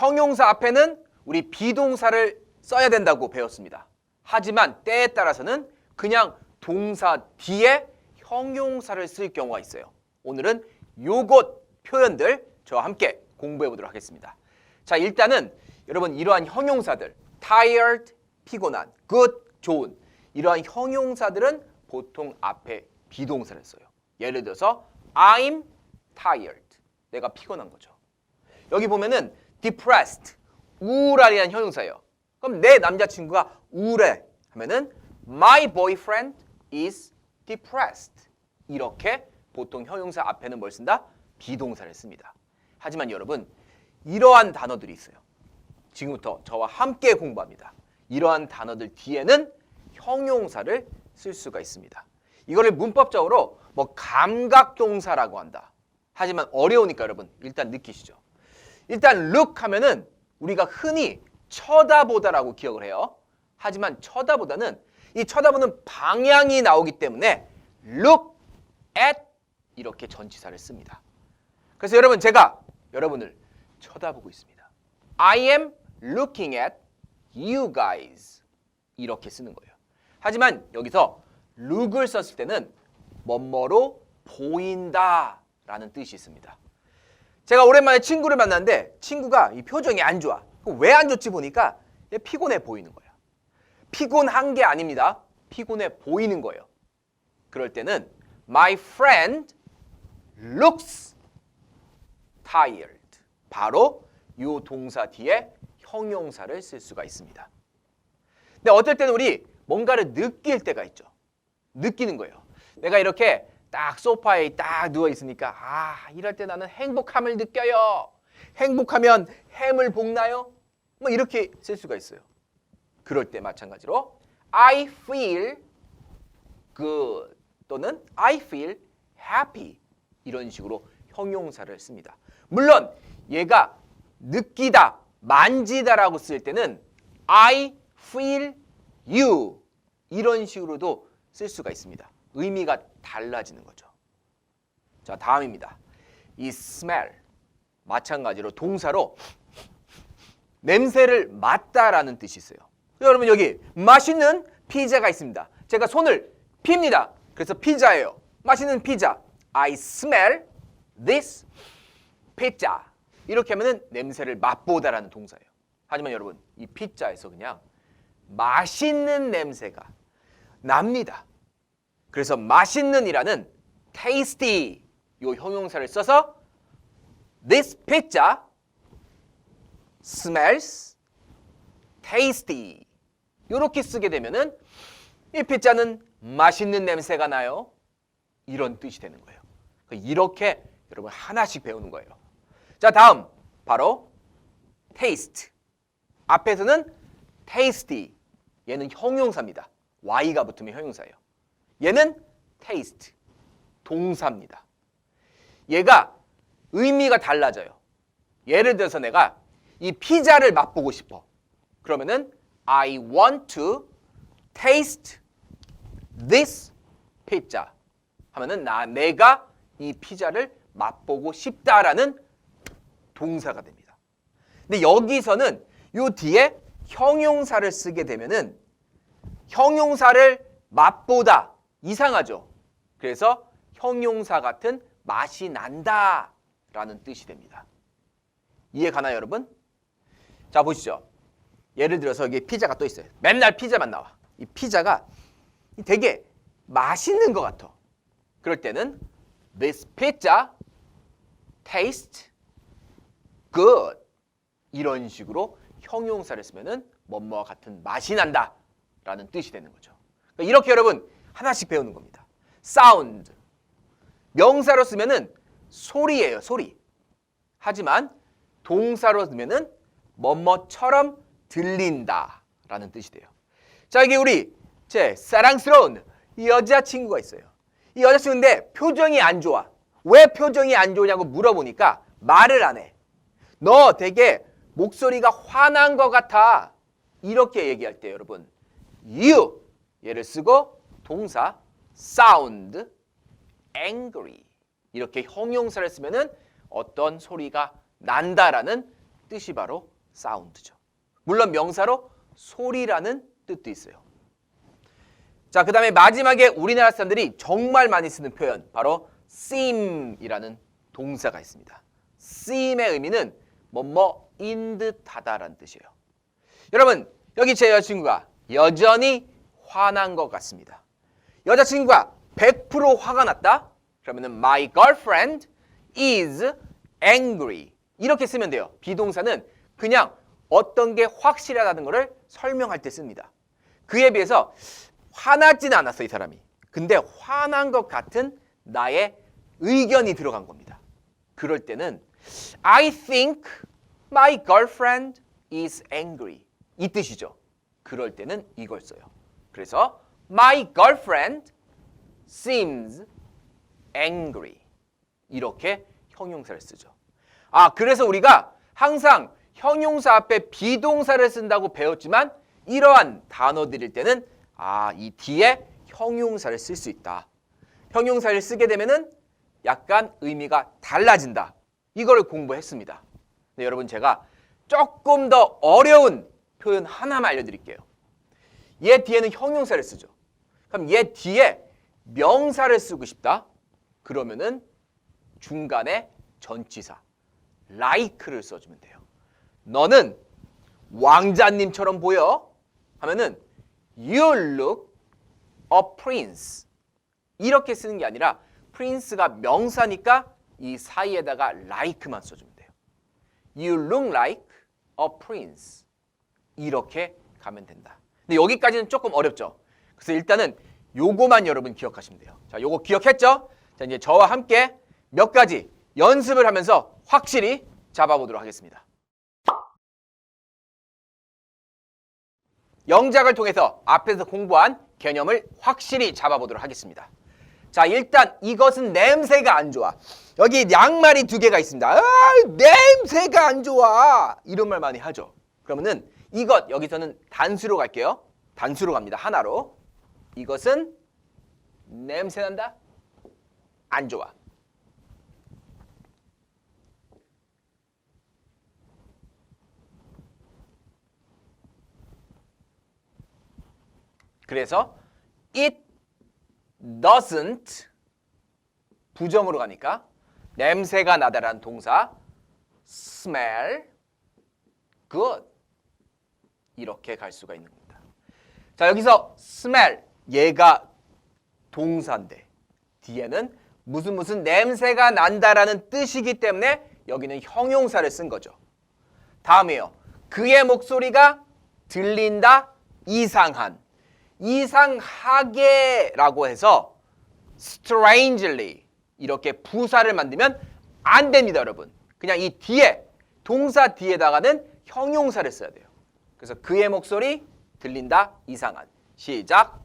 형용사 앞에는 우리 비동사를 써야 된다고 배웠습니다. 하지만 때에 따라서는 그냥 동사 뒤에 형용사를 쓸 경우가 있어요. 오늘은 요것 표현들 저와 함께 공부해 보도록 하겠습니다. 자, 일단은 여러분 이러한 형용사들 tired 피곤한, good 좋은 이러한 형용사들은 보통 앞에 비동사를 써요. 예를 들어서 I'm tired. 내가 피곤한 거죠. 여기 보면은 depressed 우울하리한 형용사예요. 그럼 내 남자친구가 우울해 하면은 my boyfriend is depressed. 이렇게 보통 형용사 앞에는 뭘 쓴다? 비동사를 씁니다. 하지만 여러분 이러한 단어들이 있어요. 지금부터 저와 함께 공부합니다. 이러한 단어들 뒤에는 형용사를 쓸 수가 있습니다. 이거를 문법적으로 뭐 감각동사라고 한다. 하지만 어려우니까 여러분 일단 느끼시죠. 일단 look 하면은 우리가 흔히 쳐다보다라고 기억을 해요. 하지만 쳐다보다는 이 쳐다보는 방향이 나오기 때문에 look at 이렇게 전치사를 씁니다. 그래서 여러분 제가 여러분을 쳐다보고 있습니다. I am looking at you guys 이렇게 쓰는 거예요. 하지만 여기서 look을 썼을 때는 뭐뭐로 보인다라는 뜻이 있습니다. 제가 오랜만에 친구를 만났는데 친구가 이 표정이 안 좋아. 왜 안 좋지 보니까 얘 피곤해 보이는 거야. 피곤한 게 아닙니다. 피곤해 보이는 거예요. 그럴 때는 my friend looks tired. 바로 이 동사 뒤에 형용사를 쓸 수가 있습니다. 근데 어떨 때는 우리 뭔가를 느낄 때가 있죠. 느끼는 거예요. 내가 이렇게 딱 소파에 딱 누워 있으니까 아 이럴 때 나는 행복함을 느껴요. 행복하면 햄을 볶나요? 뭐 이렇게 쓸 수가 있어요. 그럴 때 마찬가지로 I feel good 또는 I feel happy 이런 식으로 형용사를 씁니다. 물론 얘가 느끼다, 만지다라고 쓸 때는 I feel you 이런 식으로도 쓸 수가 있습니다. 의미가 달라지는 거죠. 자, 다음입니다. 이 smell 마찬가지로 동사로 냄새를 맡다라는 뜻이 있어요. 여러분 여기 맛있는 피자가 있습니다. 제가 손을 핍니다. 그래서 피자예요. 맛있는 피자. I smell this pizza. 이렇게 하면은 냄새를 맛보다라는 동사예요. 하지만 여러분 이 피자에서 그냥 맛있는 냄새가 납니다. 그래서 맛있는이라는 tasty 요 형용사를 써서 this pizza smells tasty 이렇게 쓰게 되면은 이 피자는 맛있는 냄새가 나요. 이런 뜻이 되는 거예요. 이렇게 여러분 하나씩 배우는 거예요. 자, 다음 바로 taste. 앞에서는 tasty. 얘는 형용사입니다. y가 붙으면 형용사예요. 얘는 taste. 동사입니다. 얘가 의미가 달라져요. 예를 들어서 내가 이 피자를 맛보고 싶어. 그러면은 I want to taste this pizza 하면은 나 내가 이 피자를 맛보고 싶다라는 동사가 됩니다. 근데 여기서는 요 뒤에 형용사를 쓰게 되면은 형용사를 맛보다 이상하죠. 그래서 형용사 같은 맛이 난다 라는 뜻이 됩니다. 이해 가나요, 여러분? 자, 보시죠. 예를 들어서 여기 피자가 또 있어요. 맨날 피자만 나와. 이 피자가 되게 맛있는 것 같아. 그럴 때는 this pizza tastes good 이런 식으로 형용사를 쓰면 은 뭐뭐와 같은 맛이 난다 라는 뜻이 되는 거죠. 그러니까 이렇게 여러분 하나씩 배우는 겁니다. sound 명사로 쓰면은 소리예요, 소리. 하지만 동사로 쓰면은 뭐뭐처럼 들린다 라는 뜻이 돼요. 자, 이게 우리 제 사랑스러운 여자친구가 있어요. 이 여자친구인데 표정이 안 좋아. 왜 표정이 안 좋냐고 물어보니까 말을 안 해. 너 되게 목소리가 화난 것 같아. 이렇게 얘기할 때 여러분 you 얘를 쓰고 동사 sound angry 이렇게 형용사를 쓰면은 어떤 소리가 난다라는 뜻이 바로 사운드죠. 물론 명사로 소리라는 뜻도 있어요. 자, 그 다음에 마지막에 우리나라 사람들이 정말 많이 쓰는 표현, 바로 seem이라는 동사가 있습니다. seem의 의미는 뭐뭐인 듯하다라는 뜻이에요. 여러분, 여기 제 여자친구가 여전히 화난 것 같습니다. 여자친구가 100% 화가 났다? 그러면은 my girlfriend is angry. 이렇게 쓰면 돼요. 비동사는 그냥 어떤 게 확실하다는 것을 설명할 때 씁니다. 그에 비해서 화나진 않았어, 이 사람이. 근데 화난 것 같은 나의 의견이 들어간 겁니다. 그럴 때는 I think my girlfriend is angry. 이 뜻이죠. 그럴 때는 이걸 써요. 그래서 my girlfriend seems angry. 이렇게 형용사를 쓰죠. 아, 그래서 우리가 항상 형용사 앞에 비동사를 쓴다고 배웠지만 이러한 단어들일 때는 아, 이 뒤에 형용사를 쓸 수 있다. 형용사를 쓰게 되면은 약간 의미가 달라진다. 이거를 공부했습니다. 네, 여러분 제가 조금 더 어려운 표현 하나만 알려드릴게요. 얘 뒤에는 형용사를 쓰죠. 그럼 얘 뒤에 명사를 쓰고 싶다. 그러면은 중간에 전치사 like를 써주면 돼요. 너는 왕자님처럼 보여 하면은 you look a prince 이렇게 쓰는 게 아니라 prince가 명사니까 이 사이에다가 like만 써주면 돼요. You look like a prince 이렇게 가면 된다. 근데 여기까지는 조금 어렵죠. 그래서 일단은 요거만 여러분 기억하시면 돼요. 자, 요거 기억했죠? 자, 이제 저와 함께 몇 가지 연습을 하면서 확실히 잡아보도록 하겠습니다. 영작을 통해서 앞에서 공부한 개념을 확실히 잡아보도록 하겠습니다. 자, 일단 이것은 냄새가 안 좋아. 여기 양말이 두 개가 있습니다. 아, 냄새가 안 좋아. 이런 말 많이 하죠. 그러면은 이것 여기서는 단수로 갈게요. 단수로 갑니다. 하나로. 이것은 냄새 난다. 안 좋아. 그래서 it doesn't 부정으로 가니까 냄새가 나다라는 동사 smell good 이렇게 갈 수가 있는 겁니다. 자 여기서 smell 얘가 동사인데 뒤에는 무슨 무슨 냄새가 난다라는 뜻이기 때문에 여기는 형용사를 쓴 거죠. 다음에요. 그의 목소리가 들린다 이상한 이상하게라고 해서 strangely 이렇게 부사를 만들면 안 됩니다, 여러분. 그냥 이 뒤에 동사 뒤에다가는 형용사를 써야 돼요. 그래서 그의 목소리 들린다 이상한. 시작.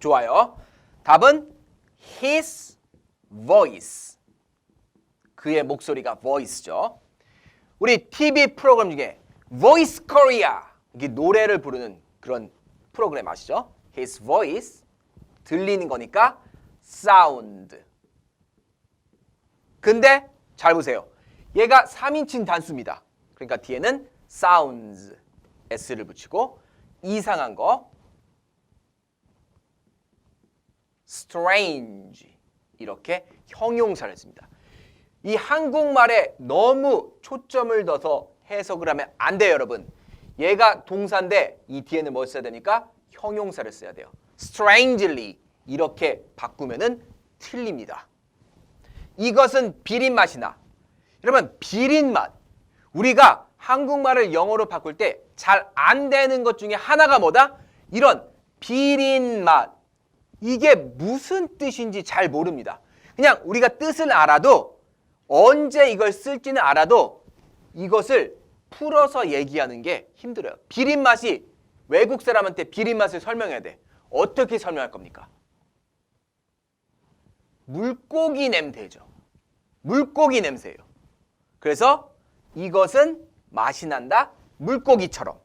좋아요. 답은 his voice. 그의 목소리가 voice죠. 우리 TV 프로그램 중에 Voice Korea 이게 노래를 부르는 그런 프로그램 아시죠? His voice 들리는 거니까 sound. 근데 잘 보세요. 얘가 3인칭 단수입니다. 그러니까 뒤에는 sounds s를 붙이고 이상한 거 strange 이렇게 형용사를 씁니다. 이 한국말에 너무 초점을 둬서 해석을 하면 안 돼요, 여러분. 얘가 동사인데 이 뒤에는 뭐 써야 되니까 형용사를 써야 돼요. strangely 이렇게 바꾸면은 틀립니다. 이것은 비린 맛이 나. 여러분, 비린 맛. 우리가 한국말을 영어로 바꿀 때 잘 안 되는 것 중에 하나가 뭐다? 이런 비린 맛. 이게 무슨 뜻인지 잘 모릅니다. 그냥 우리가 뜻을 알아도 언제 이걸 쓸지는 알아도 이것을 풀어서 얘기하는 게 힘들어요. 비린 맛이 외국 사람한테 비린 맛을 설명해야 돼. 어떻게 설명할 겁니까? 물고기 냄새죠. 물고기 냄새예요. 그래서 이것은 맛이 난다. 물고기처럼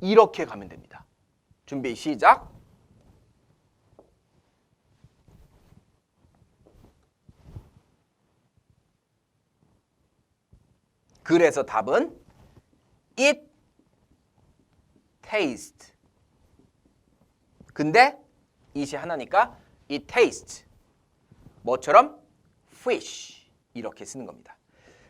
이렇게 가면 됩니다. 준비 시작. 그래서 답은 it taste. 근데 it이 하나니까 it taste. 뭐처럼 fish 이렇게 쓰는 겁니다.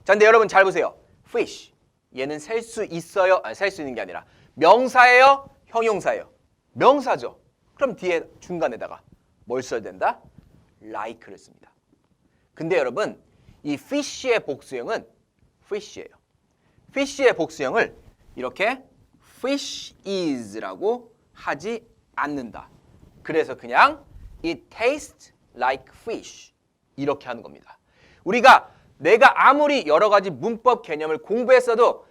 자, 근데 여러분 잘 보세요. fish 얘는 셀 수 있어요? 아니, 셀수 있는 게 아니라 명사예요? 형용사예요? 명사죠. 그럼 뒤에 중간에다가 뭘 써야 된다? like를 씁니다. 근데 여러분 이 fish의 복수형은 fish예요. fish의 복수형을 이렇게 fish is라고 하지 않는다. 그래서 그냥 it tastes like fish 이렇게 하는 겁니다. 우리가 내가 아무리 여러 가지 문법 개념을 공부했어도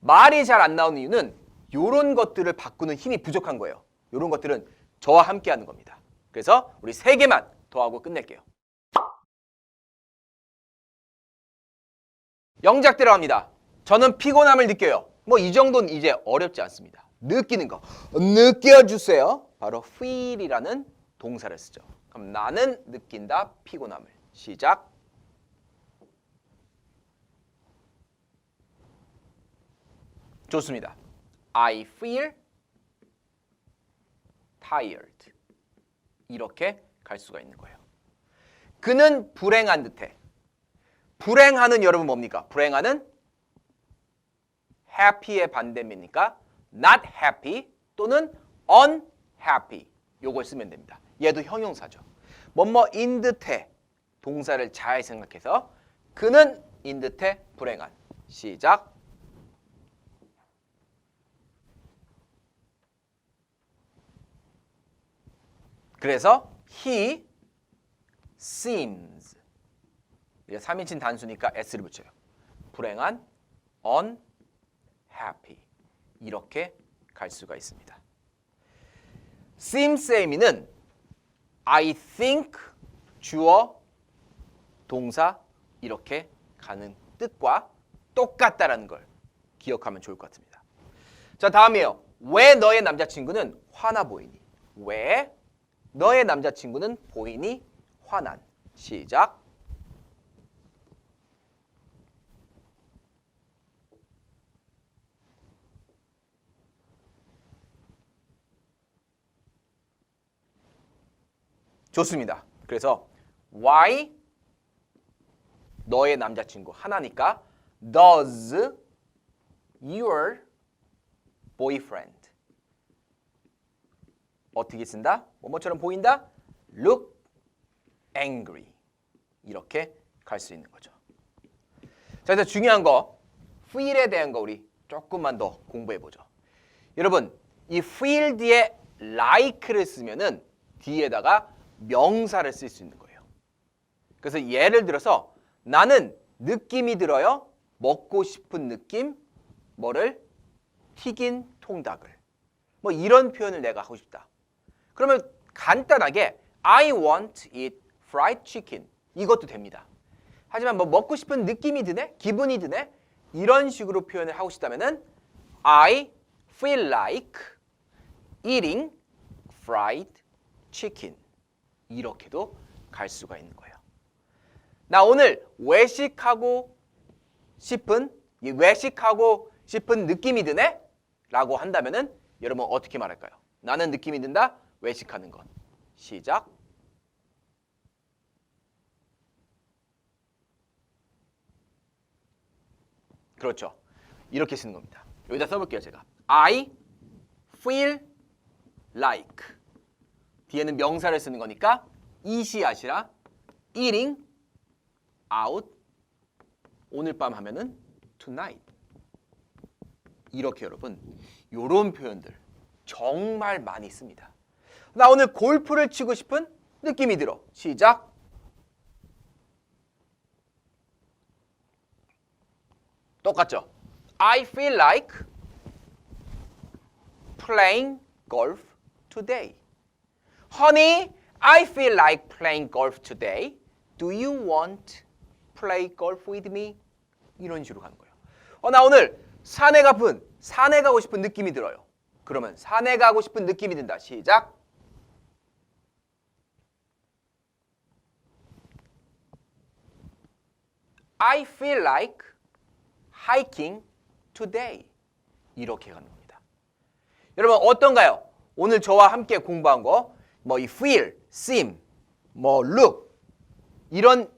말이 잘 안 나오는 이유는 이런 것들을 바꾸는 힘이 부족한 거예요. 이런 것들은 저와 함께 하는 겁니다. 그래서 우리 세 개만 더 하고 끝낼게요. 영작 들어갑니다. 저는 피곤함을 느껴요. 뭐 이 정도는 이제 어렵지 않습니다. 느끼는 거. 느껴주세요. 바로 feel이라는 동사를 쓰죠. 그럼 나는 느낀다 피곤함을. 시작. 좋습니다. I feel tired. 이렇게 갈 수가 있는 거예요. 그는 불행한 듯해. 불행하는 여러분 뭡니까? 불행하는 happy의 반대입니까? not happy 또는 unhappy. 요걸 쓰면 됩니다. 얘도 형용사죠. 뭐뭐인 듯해 동사를 잘 생각해서 그는 인 듯해 불행한. 시작. 그래서 he seems 이게 3인칭 단수니까 s를 붙여요. 불행한 unhappy 이렇게 갈 수가 있습니다. same이는 I think 주어 동사 이렇게 가는 뜻과 똑같다라는 걸 기억하면 좋을 것 같습니다. 자 다음이에요. 왜 너의 남자친구는 화나 보이니? 왜 너의 남자친구는 보이니 화난. 시작. 좋습니다. 그래서 why 너의 남자친구 하나니까 does your boyfriend 어떻게 쓴다? 뭐뭐처럼 보인다? look angry 이렇게 갈 수 있는 거죠. 자, 그래서 중요한 거 feel에 대한 거 우리 조금만 더 공부해 보죠. 여러분, 이 feel 뒤에 like를 쓰면은 뒤에다가 명사를 쓸 수 있는 거예요. 그래서 예를 들어서 나는 느낌이 들어요. 먹고 싶은 느낌, 뭐를 튀긴 통닭을. 뭐 이런 표현을 내가 하고 싶다. 그러면 간단하게 I want eat fried chicken 이것도 됩니다. 하지만 뭐 먹고 싶은 느낌이 드네, 기분이 드네 이런 식으로 표현을 하고 싶다면은 I feel like eating fried chicken 이렇게도 갈 수가 있는 거예요. 나 오늘 외식하고 싶은 이 외식하고 싶은 느낌이 드네? 라고 한다면은 여러분 어떻게 말할까요? 나는 느낌이 든다? 외식하는 것. 시작. 그렇죠. 이렇게 쓰는 겁니다. 여기다 써볼게요 제가. I feel like 뒤에는 명사를 쓰는 거니까 eat이 아시라 eating out 오늘 밤 하면은 tonight 이렇게 여러분 요런 표현들 정말 많이 씁니다. 나 오늘 골프를 치고 싶은 느낌이 들어. 시작. 똑같죠? I feel like playing golf today. Honey, I feel like playing golf today. Do you want play golf with me? 이런 식으로 가는 거예요. 어, 나 오늘 산에 가쁜 산에 가고 싶은 느낌이 들어요. 그러면 산에 가고 싶은 느낌이 든다. 시작. I feel like hiking today. 이렇게 가는 겁니다. 여러분 어떤가요? 오늘 저와 함께 공부한 거, 뭐 이 feel, seem, 뭐 look 이런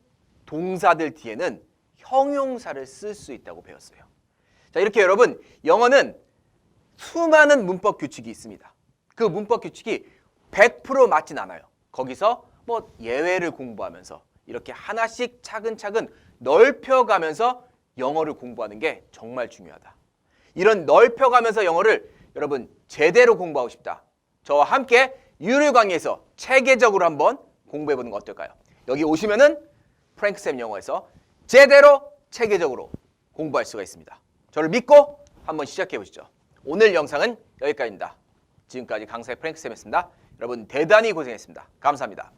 동사들 뒤에는 형용사를 쓸 수 있다고 배웠어요. 자 이렇게 여러분 영어는 수많은 문법 규칙이 있습니다. 그 문법 규칙이 100% 맞진 않아요. 거기서 뭐 예외를 공부하면서 이렇게 하나씩 차근차근 넓혀가면서 영어를 공부하는 게 정말 중요하다. 이런 넓혀가면서 영어를 여러분 제대로 공부하고 싶다. 저와 함께 유료 강의에서 체계적으로 한번 공부해 보는 거 어떨까요? 여기 오시면은 프랭크쌤 영어에서 제대로 체계적으로 공부할 수가 있습니다. 저를 믿고 한번 시작해 보시죠. 오늘 영상은 여기까지입니다. 지금까지 강사의 프랭크쌤이었습니다. 여러분 대단히 고생했습니다. 감사합니다.